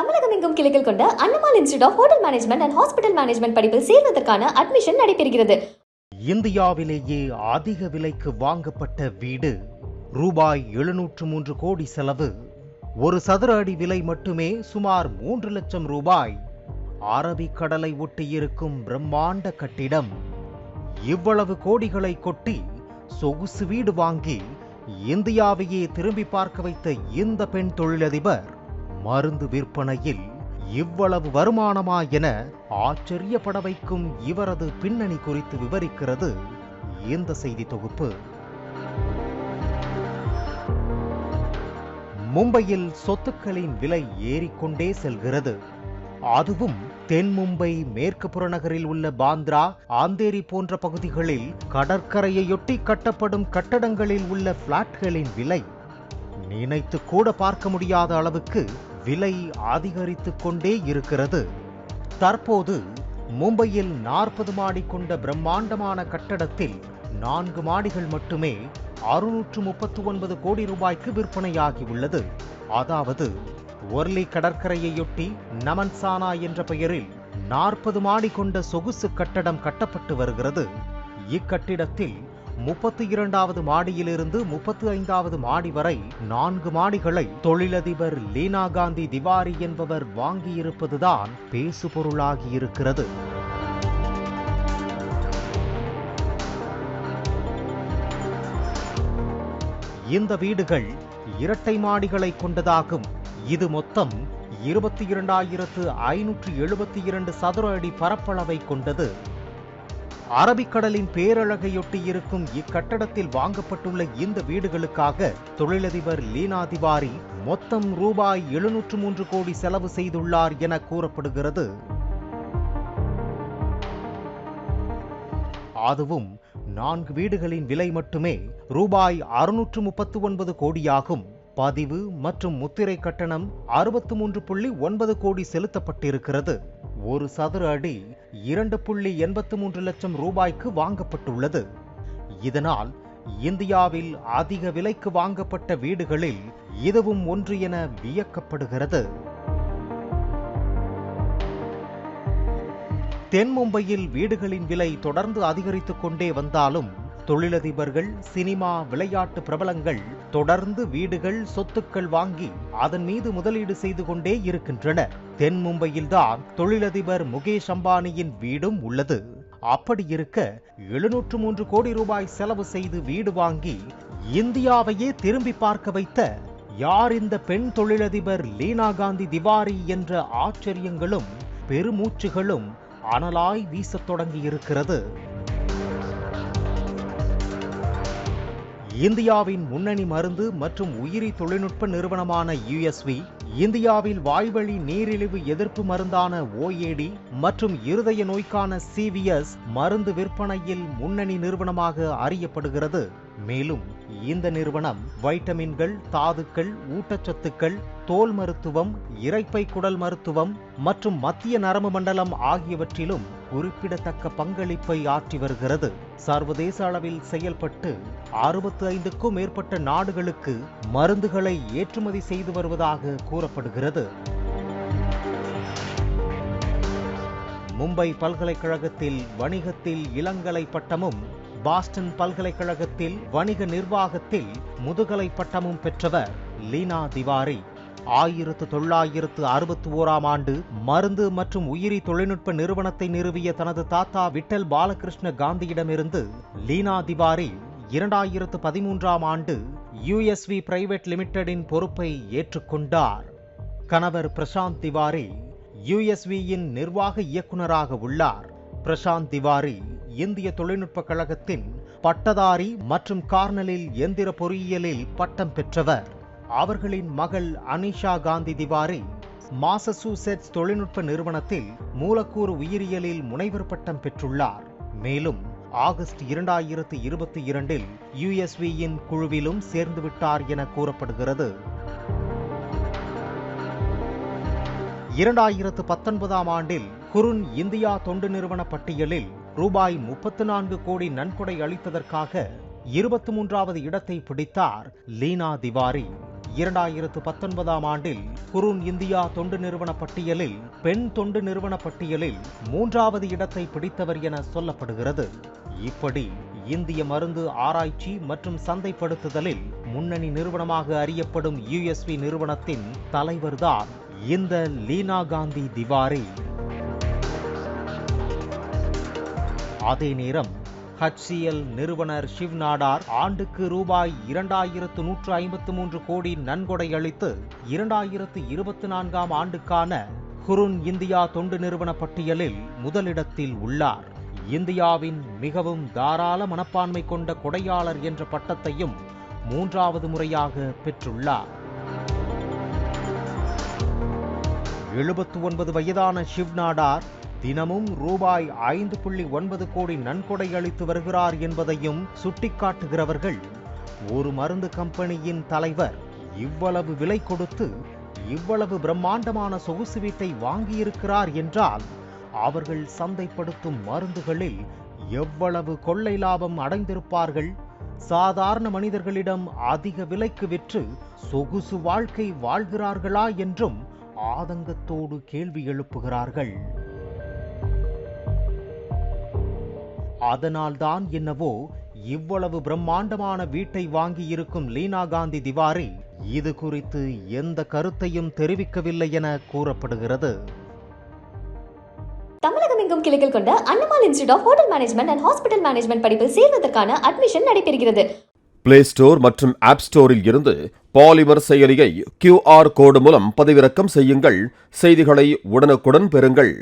தமிழகம் எங்கும் கிளைகள் கொண்ட Annamal institute of hotel management and hospital management படிப்பில் சேர்வதற்கான அட்மிஷன் நடைபெறுகிறது. இந்தியாவிலேயே அதிக விலைக்கு வாங்கப்பட்ட வீடு ரூபாய் எழுநூற்று மூன்று கோடி செலவு. ஒரு சதுர அடி விலை மட்டுமே சுமார் மூன்று லட்சம் ரூபாய். அரபிக்கடலை ஒட்டியிருக்கும் பிரம்மாண்ட கட்டிடம். இவ்வளவு கோடிகளை கொட்டி சொகுசு வீடு வாங்கி இந்தியாவையே திரும்பி பார்க்க வைத்த இந்த பெண் தொழிலதிபர் மருந்து விற்பனையில் இவ்வளவு வருமானமா என ஆச்சரியப்பட வைக்கும் இவரது பின்னணி குறித்து விவரிக்கிறது இந்த செய்தி தொகுப்பு. மும்பையில் சொத்துக்களின் விலை ஏறிக்கொண்டே செல்கிறது. அதுவும் தென் மும்பை மேற்கு புறநகரில் உள்ள பாந்த்ரா ஆந்தேரி போன்ற பகுதிகளில் கடற்கரையையொட்டி கட்டப்படும் கட்டடங்களில் உள்ள பிளாட்களின் விலை நினைத்து கூட பார்க்க முடியாத அளவுக்கு விலை அதிகரித்து கொண்டே இருக்கிறது. தற்போது மும்பையில் நாற்பது மாடி கொண்ட பிரம்மாண்டமான கட்டடத்தில் நான்கு மாடிகள் மட்டுமே அறுநூற்று முப்பத்து ஒன்பது கோடி ரூபாய்க்கு விற்பனையாகி உள்ளது அதாவது ஒர்லி கடற்கரையையொட்டி நமன்சானா என்ற பெயரில் நாற்பது மாடி கொண்ட சொகுசு கட்டடம் கட்டப்பட்டு வருகிறது. இக்கட்டிடத்தில் முப்பத்தி இரண்டாவது மாடியிலிருந்து முப்பத்தி ஐந்தாவது மாடி வரை நான்கு மாடிகளை தொழிலதிபர் லீனா காந்தி திவாரி என்பவர் வாங்கியிருப்பதுதான் பேசுபொருளாகி இருக்கிறது இந்த வீடுகள் இரட்டை மாடிகளை கொண்டதாகும். இது மொத்தம் இருபத்தி இரண்டாயிரத்து ஐநூற்று எழுபத்தி இரண்டு சதுர அடி பரப்பளவை கொண்டது. அரபிக்கடலின் பேரழகையொட்டி இருக்கும் இக்கட்டடத்தில் வாங்கப்பட்டுள்ள இந்த வீடுகளுக்காக தொழிலதிபர் லீனா திவாரி மொத்தம் ரூபாய் எழுநூற்று மூன்று கோடி செலவு செய்துள்ளார் என கூறப்படுகிறது. அதுவும் நான்கு வீடுகளின் விலை மட்டுமே ரூபாய் அறுநூற்று முப்பத்து ஒன்பது கோடியாகும். பதிவு மற்றும் முத்திரை கட்டணம் அறுபத்து மூன்று புள்ளி ஒன்பது கோடி செலுத்தப்பட்டிருக்கிறது. ஒரு சதுர அடி இரண்டு புள்ளி எண்பத்து மூன்று லட்சம் ரூபாய்க்கு வாங்கப்பட்டுள்ளது. இதனால் இந்தியாவில் அதிக விலைக்கு வாங்கப்பட்ட வீடுகளில் இதுவும் ஒன்று என வியக்கப்படுகிறது. தென் மும்பையில் வீடுகளின் விலை தொடர்ந்து அதிகரித்துக் கொண்டே வந்தாலும் தொழிலதிபர்கள் சினிமா விளையாட்டு பிரபலங்கள் தொடர்ந்து வீடுகள் சொத்துக்கள் வாங்கி அதன் மீது முதலீடு செய்து கொண்டே இருக்கின்றனர். தென் மும்பையில்தான் தொழிலதிபர் முகேஷ் அம்பானியின் வீடும் உள்ளது. அப்படி இருக்க எழுநூற்று மூன்று கோடி ரூபாய் செலவு செய்து வீடு வாங்கி இந்தியாவையே திரும்பி பார்க்க வைத்த யார் இந்த பெண் தொழிலதிபர் லீனா காந்தி திவாரி என்ற ஆச்சரியங்களும் பெருமூச்சுகளும் அனலாய் வீசத் தொடங்கி இருக்கிறது. இந்தியாவின் முன்னணி மருந்து மற்றும் உயிரி தொழில்நுட்ப நிறுவனமான யுஎஸ்வி இந்தியாவில் வாய்வழி நீரிழிவு எதிர்ப்பு மருந்தான ஓஏடி மற்றும் இருதய நோய்க்கான சிவிஎஸ் மருந்து விற்பனையில் முன்னணி நிறுவனமாக அறியப்படுகிறது. மேலும் இந்த நிறுவனம் வைட்டமின்கள் தாதுக்கள் ஊட்டச்சத்துக்கள் தோல் மருத்துவம் இறைப்பை குடல் மருத்துவம் மற்றும் மத்திய நரம்பு மண்டலம் ஆகியவற்றிலும் குறிப்பிடத்தக்க பங்களிப்பை ஆற்றி வருகிறது. சர்வதேச அளவில் செயல்பட்டு அறுபத்தி ஐந்துக்கும் மேற்பட்ட நாடுகளுக்கு மருந்துகளை ஏற்றுமதி செய்து வருவதாக கூறப்படுகிறது. மும்பை பல்கலைக்கழகத்தில் வணிகத்தில் இளங்கலை பட்டமும் பாஸ்டன் பல்கலைக்கழகத்தில் வணிக நிர்வாகத்தில் முதுகலை பட்டமும் பெற்றவர் லீனா திவாரி. ஆயிரத்து தொள்ளாயிரத்து அறுபத்தி ஓராம் ஆண்டு மருந்து மற்றும் உயிரி தொழில்நுட்ப நிறுவனத்தை நிறுவிய தனது தாத்தா விட்டல் பாலகிருஷ்ண காந்தியிடமிருந்து லீனா திவாரி இரண்டாயிரத்து பதிமூன்றாம் ஆண்டு யுஎஸ்வி பிரைவேட் லிமிடெடின் பொறுப்பை ஏற்றுக்கொண்டார். கணவர் பிரசாந்த் திவாரி யுஎஸ்வியின் நிர்வாக இயக்குநராக உள்ளார். பிரசாந்த் திவாரி இந்திய தொழில்நுட்ப கழகத்தின் பட்டதாரி மற்றும் கார்னலில் எந்திர பொறியியலில் பட்டம் பெற்றவர். அவர்களின் மகள் அனிஷா காந்தி திவாரி மாசசூசெட்ஸ் தொழில்நுட்ப நிறுவனத்தில் மூலக்கூறு உயிரியலில் முனைவர் பட்டம் பெற்றுள்ளார். மேலும் ஆகஸ்ட் இரண்டாயிரத்து இருபத்தி இரண்டில் யுஎஸ்வியின் குழுவிலும் சேர்ந்துவிட்டார் என கூறப்படுகிறது. இரண்டாயிரத்து பத்தொன்பதாம் ஆண்டில் குருன் இந்தியா தொண்டு நிறுவன பட்டியலில் ரூபாய் முப்பத்து நான்கு கோடி நன்கொடை அளித்ததற்காக இருபத்தி மூன்றாவது இடத்தை பிடித்தார் லீனா திவாரி. இரண்டாயிரத்து பத்தொன்பதாம் ஆண்டில் குருன் இந்தியா தொண்டு நிறுவன பட்டியலில் பெண் தொண்டு நிறுவன பட்டியலில் மூன்றாவது இடத்தை பிடித்தவர் என சொல்லப்படுகிறது. இப்படி இந்திய மருந்து ஆராய்ச்சி மற்றும் சந்தைப்படுத்துதலில் முன்னணி நிறுவனமாக அறியப்படும் யுஎஸ்பி நிறுவனத்தின் தலைவர்தான் இந்த லீனா காந்தி திவாரி. அதே நேரம் ஹச்சிஎல் நிறுவனர் ஷிவ் நாடார் ஆண்டுக்கு ரூபாய் இரண்டாயிரத்து நூற்று ஐம்பத்து மூன்று கோடி நன்கொடை அளித்து இரண்டாயிரத்து இருபத்தி நான்காம் ஆண்டுக்கான குருன் இந்தியா தொண்டு நிறுவன பட்டியலில் முதலிடத்தில் உள்ளார். இந்தியாவின் மிகவும் தாராள மனப்பான்மை கொண்ட கொடையாளர் என்ற பட்டத்தையும் மூன்றாவது முறையாக பெற்றுள்ளார். எழுபத்து ஒன்பது வயதான ஷிவ் நாடார் தினமும் ரூபாய் ஐந்து புள்ளி ஒன்பது கோடி நன்கொடை அளித்து வருகிறார் என்பதையும் சுட்டிக்காட்டுகிறவர்கள் ஒரு மருந்து கம்பெனியின் தலைவர் இவ்வளவு விலை கொடுத்து இவ்வளவு பிரம்மாண்டமான சொகுசு வீட்டை வாங்கியிருக்கிறார் என்றால் அவர்கள் சந்தைப்படுத்தும் மருந்துகளில் எவ்வளவு கொள்ளை லாபம் அடைந்திருப்பார்கள்? சாதாரண மனிதர்களிடம் அதிக விலைக்கு விற்று சொகுசு வாழ்க்கை வாழ்கிறார்களா என்றும் ஆதங்கத்தோடு கேள்வி எழுப்புகிறார்கள். அதனால்தான் என்னவோ இவ்வளவு பிரம்மாண்டமான வீட்டை வாங்கியிருக்கும் லீனா காந்தி திவாரி இது குறித்து எந்த கருத்தையும் தெரிவிக்கவில்லை என கூறப்படுகிறது. தமிழகம் எங்கும் கிளைகள் கொண்ட அண்ணமால் institute of hotel management and hospital management படிப்பில் சேர்வதற்கான அட்மிஷன் நடைபெறுகிறது. பிளே ஸ்டோர் மற்றும் ஆப் ஸ்டோரில் இருந்து பாலிமர் செயலியை கியூஆர் கோடு மூலம் பதிவிறக்கம் செய்யுங்கள். செய்திகளை உடனுக்குடன் பெறுங்கள்.